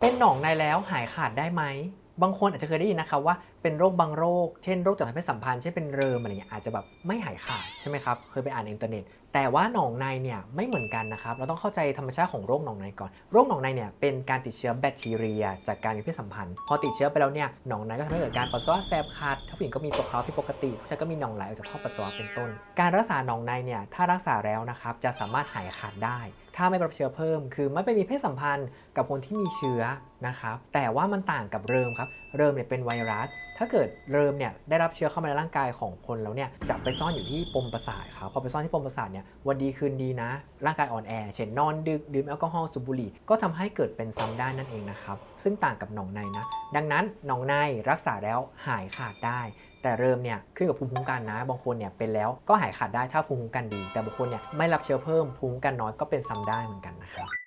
เป็นหนองในแล้วหายขาดได้ไหม บางคนอาจจะเคยได้ยินนะครับว่าเป็นโรคบางโรค เช่นโรคจากทางเพศสัมพันธ์เช่นเป็นเริมอะไรเงี้ยอาจจะแบบไม่หายขาดใช่ไหมครับ เคยไปอ่านในอินเทอร์เน็ต แต่ว่าหนองในเนี่ยไม่เหมือนกันนะครับ เราต้องเข้าใจธรรมชาติของโรคหนองในก่อน โรคหนองในเนี่ยเป็นการติดเชื้อแบคทีเรีย จากการมีเพศสัมพันธ์ พอติดเชื้อไปแล้วเนี่ยหนองในก็ทำให้เกิดการปัสสาวะแสบคัดถ้าผู้หญิงก็มีตัวขาวผิดปกติผู้ชายก็มีหนองไหลออกจากท่อปัสสาวะเป็นต้น การรักษาหนองในเนี่ยถ้ารักษาแล้วนะครับจะสามารถหายขาดได้ ถ้าไม่รับเชื้อเพิ่ม คือไม่ไปมีเพศสัมพันธ์กับคนที่มีเชื้อนะครับแต่ว่ามันต่างกับเริมครับ เริมเนี่ยเป็นไวรัส ถ้าเกิดเริมเนี่ยได้รับเชื้อเข้ามาในร่างกายของคนแล้วเนี่ยจะไปซ่อนอยู่ที่ปมประสาทครับพอไปซ่อนที่ปมประสาทเนี่ยวันดีคืนดีนะ ร่างกายอ่อนแอ เช่นนอนดึกดื่มแอลกอฮอล์สูบบุหรี่ก็ทำให้เกิดเป็นซ้ำได้นั่นเองนะครับซึ่งต่างกับหนองในนะ ดังนั้นหนองในรักษาแล้วหายขาดได้ แต่เริ่มเนี่ยขึ้นกับภูมิคุ้มกันนะ บางคนเนี่ยเป็นแล้วก็หายขาดได้ถ้าภูมิคุ้มกันดี แต่บางคนเนี่ยไม่รับเชื้อเพิ่มภูมิคุ้มกันน้อยก็เป็นซ้ำได้เหมือนกันนะครับ